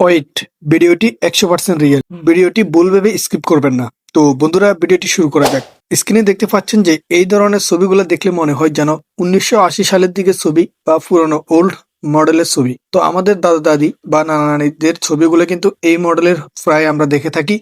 Wait ভিডিওটি একশো percent real ভিডিওটি ভুল ভেবে স্কিপ করবেন না। তো বন্ধুরা ভিডিওটি শুরু করা যাক। স্ক্রিনে দেখতে পাচ্ছেন যে এই ধরনের ছবিগুলো দেখলে মনে হয় যেন উনিশশো আশি সালের দিকে ছবি বা পুরনো ওল্ড মডেলের ছবি। তো আমাদের দাদা দাদি বা নানা নানিদের ছবিগুলো কিন্তু এই মডেলের প্রায় আমরা দেখে থাকি।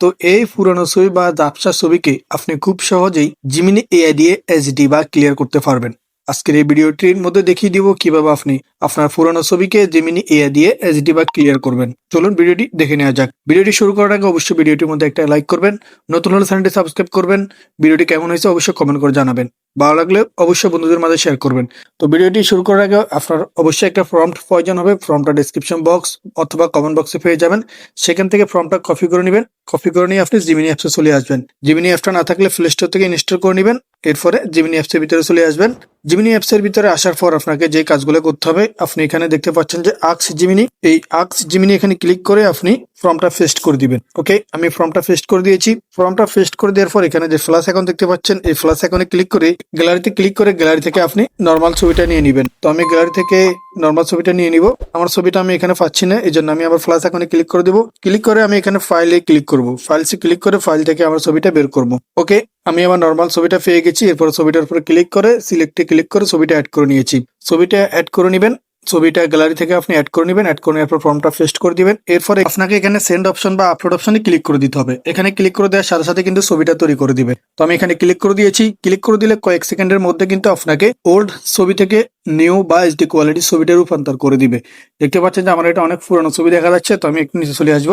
তো এই পুরনো ছবি বা জাপসা ছবিকে আপনি খুব সহজেই জিমিনি এআই দিয়ে এইচডি বা ক্লিয়ার করতে পারবেন। আজকের এই ভিডিওটির মধ্যে দেখিয়ে দিব কীভাবে আপনি আপনার পুরনো ছবিকে জেমিনি এআই দিয়ে এইচডি বা ক্লিয়ার করবেন। চলুন ভিডিওটি দেখে নেওয়া যাক। ভিডিওটি শুরু করার আগে অবশ্যই ভিডিওটির মধ্যে একটা লাইক করবেন, নতুন হলে চ্যানেলটি সাবস্ক্রাইব করবেন, ভিডিওটি কেমন হয়েছে অবশ্যই কমেন্ট করে জানাবেন। ভালো লাগলে অবশ্যই বন্ধুদের মাঝে শেয়ার করবেন। তো ভিডিওটি শুরু করার আগে আপনার অবশ্যই একটা ফর্মট প্রয়োজন হবে। ফর্মটা ডিসক্রিপশন বক্স অথবা কমেন্ট বক্সে পেয়ে যাবেন। সেখান থেকে ফর্মটা কপি করে নেবেন। কপি করে নিয়ে আপনি জিমিনি অ্যাপসে চলে আসবেন। জিমিনি অ্যাপটা না থাকলে প্লে স্টোর থেকে ইনস্টল করে নেবেন। এরপরে জিমিনি অ্যাপসের ভিতরে চলে আসবেন। জিমিনি অ্যাপসের ভিতরে আসার পর আপনাকে যে কাজগুলো করতে হবে, আপনি এখানে দেখতে পাচ্ছেন যে আক্স জিমিনি এই আক্স জিমিনি এখানে ক্লিক করে আপনি ফর্মটা পেস্ট করে দিবেন। ওকে আমি ফর্মটা পেস্ট করে দিয়েছি। ফর্মটা পেস্ট করে দেওয়ার পর এখানে যে ফ্লাশ অ্যাকাউন্ট দেখতে পাচ্ছেন, এই ফ্লাশ অ্যাকাউন্টে ক্লিক করে গ্যালারিতে ক্লিক করে গ্যালারি থেকে আপনি নর্মাল ছবিটা নিয়ে নেবেন। তো আমি গ্যালারি থেকে নর্মাল ছবিটা নিয়ে নিব। আমার ছবিটা আমি এখানে পাচ্ছি না এই জন্য আমি আবার ফ্লাস এখানে ক্লিক করে দেবো। ক্লিক করে আমি এখানে ফাইলে ক্লিক করব। ফাইলসে ক্লিক করে ফাইল থেকে আমার ছবিটা বের করব। ওকে আমি আমার নর্মাল ছবিটা পেয়ে গেছি, এরপর ছবিটার উপরে ক্লিক করে সিলেক্টে ক্লিক করে ছবিটা অ্যাড করে নিয়েছি। ছবিটা অ্যাড করে নেবেন ছবিটা গ্যালারি থেকে আপনি অ্যাড করে নেবেন অ্যাড করে নেওয়ার পর ফর্মটা পেস্ট করে দিবেন। এরপরে আপনাকে এখানে সেন্ড অপশন বা আপলোড অপশনে ক্লিক করে দিতে হবে। এখানে ক্লিক করে দেওয়ার সাথে সাথে কিন্তু ছবিটা তৈরি করে দিবে তো আমি এখানে ক্লিক করে দিয়েছি। ক্লিক করে দিলে কয়েক সেকেন্ডের মধ্যে কিন্তু আপনাকে ওল্ড ছবি থেকে নিউ বা এইচডি কোয়ালিটি ছবিটা রূপান্তর করে দিবে। দেখতে পাচ্ছেন যে আমার এটা অনেক পুরনো ছবি দেখা যাচ্ছে, তো আমি একটু নিচে চলে আসব।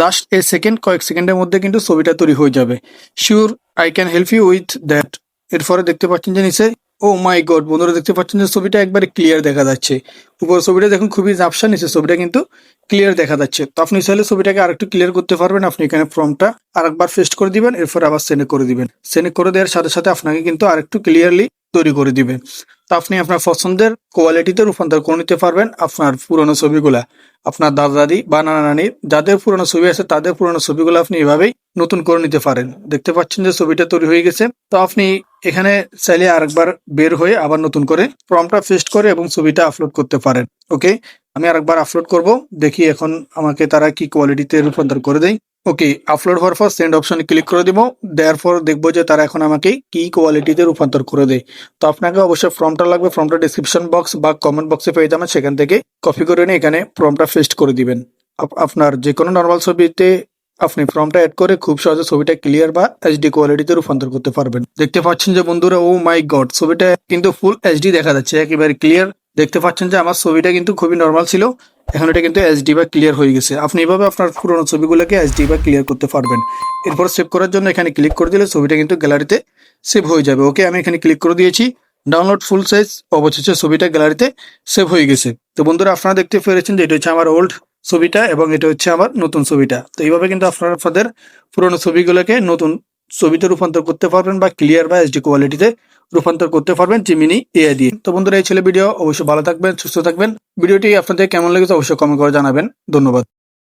জাস্ট এ সেকেন্ড কয়েক সেকেন্ডের মধ্যে কিন্তু ছবিটা তৈরি হয়ে যাবে। Sure I can help you with that এরপরে দেখতে পাচ্ছেন যে নিচে ও মাই গড, বন্ধুরা দেখতে পাচ্ছেন যে ছবিটা একবারে ক্লিয়ার দেখা যাচ্ছে। উপর ছবিটা দেখুন, খুবই ঝাপসা নিচে ছবিটা কিন্তু ক্লিয়ার দেখা যাচ্ছে। তো আপনি চাইলে ছবিটাকে আরেকটু ক্লিয়ার করতে পারবেন, আপনি এখানে ফর্মটা আরেকবার ফেস্ট করে দিবেন, এরপর আবার সেনে করে দিবেন। সেনে করে দেওয়ার সাথে সাথে আপনাকে কিন্তু আরেকটু ক্লিয়ারলি তৈরি করে দিবেন তো আপনি আপনার পছন্দের কোয়ালিটিতে রূপান্তর করে নিতে পারবেন আপনার পুরনো ছবিগুলা। আপনার দাদা দাদি বা নানা নানি যাদের পুরনো ছবি আছে, তাদের পুরনো ছবিগুলো আপনি এভাবেই নতুন করে নিতে পারেন। দেখতে পাচ্ছেন যে ছবিটা তৈরি হয়ে গেছে। তো আপনি এখানে চাইলে আরেকবার বের হয়ে আবার নতুন করে ফর্মটা পেস্ট করে এবং ছবিটা আপলোড করতে পারেন, ওকে? আমি আরেকবার আপলোড করব, দেখি এখন আমাকে তারা কি কোয়ালিটিতে রূপান্তর করে দেয়। ওকে আপলোড হওয়ার পর সেন্ড অপশনে ক্লিক করে দিব, দেওয়ার পর দেখব যে তারা এখন আমাকে কি কোয়ালিটিতে রূপান্তর করে দেয়। তো আপনাকে অবশ্যই ফর্মটা লাগবে ফর্মটা ডিসক্রিপশন বক্স বা কমেন্ট বক্সে পেয়ে যাবেন, সেখান থেকে কপি করে নিয়ে এখানে ফর্মটা ফেস্ট করে দিবেন। আপ- আপনার যে কোনো নর্মাল ছবিতে আপনি ফর্মটা অ্যাড করে খুব সহজে ছবিটা ক্লিয়ার বা এইচডি কোয়ালিটিতে রূপান্তর করতে পারবেন। দেখতে পাচ্ছেন যে বন্ধুরা ও মাই গড ছবিটা কিন্তু ফুল এইচডি দেখা যাচ্ছে, একেবারে ক্লিয়ার দেখতে পাচ্ছেন যে আমার ছবিটা কিন্তু খুবই নর্মাল ছিল, এখন এটা কিন্তু এইচডি বা ক্লিয়ার হয়ে গেছে। আপনি এভাবে আপনার পুরোনো ছবিগুলোকে এইচডি বা ক্লিয়ার করতে পারবেন। এরপর সেভ করার জন্য এখানে ক্লিক করে দিলে ছবিটা কিন্তু গ্যালারিতে সেভ হয়ে যাবে। ওকে আমি এখানে ক্লিক করে দিয়েছি ডাউনলোড ফুল সাইজ অবশেষে ছবিটা গ্যালারিতে সেভ হয়ে গেছে। তো বন্ধুরা, আপনারা দেখতে পেরেছেন যে এটা হচ্ছে আমার ওল্ড ছবিটা এবং এটা হচ্ছে আমার নতুন ছবিটা। তো এইভাবে কিন্তু আপনারা আপনাদের পুরোনো ছবিগুলোকে নতুন ছবিতে রূপান্তর করতে পারবেন বা ক্লিয়ার বা এইচডি কোয়ালিটিতে রূপান্তর করতে পারবেন জিমিনি এআই দিয়ে। তো বন্ধুরা, এই ছেলে ভিডিও। অবশ্যই ভালো থাকবেন, সুস্থ থাকবেন। ভিডিওটি আপনাদের কেমন লেগেছে অবশ্যই কমেন্ট করে জানাবেন। ধন্যবাদ।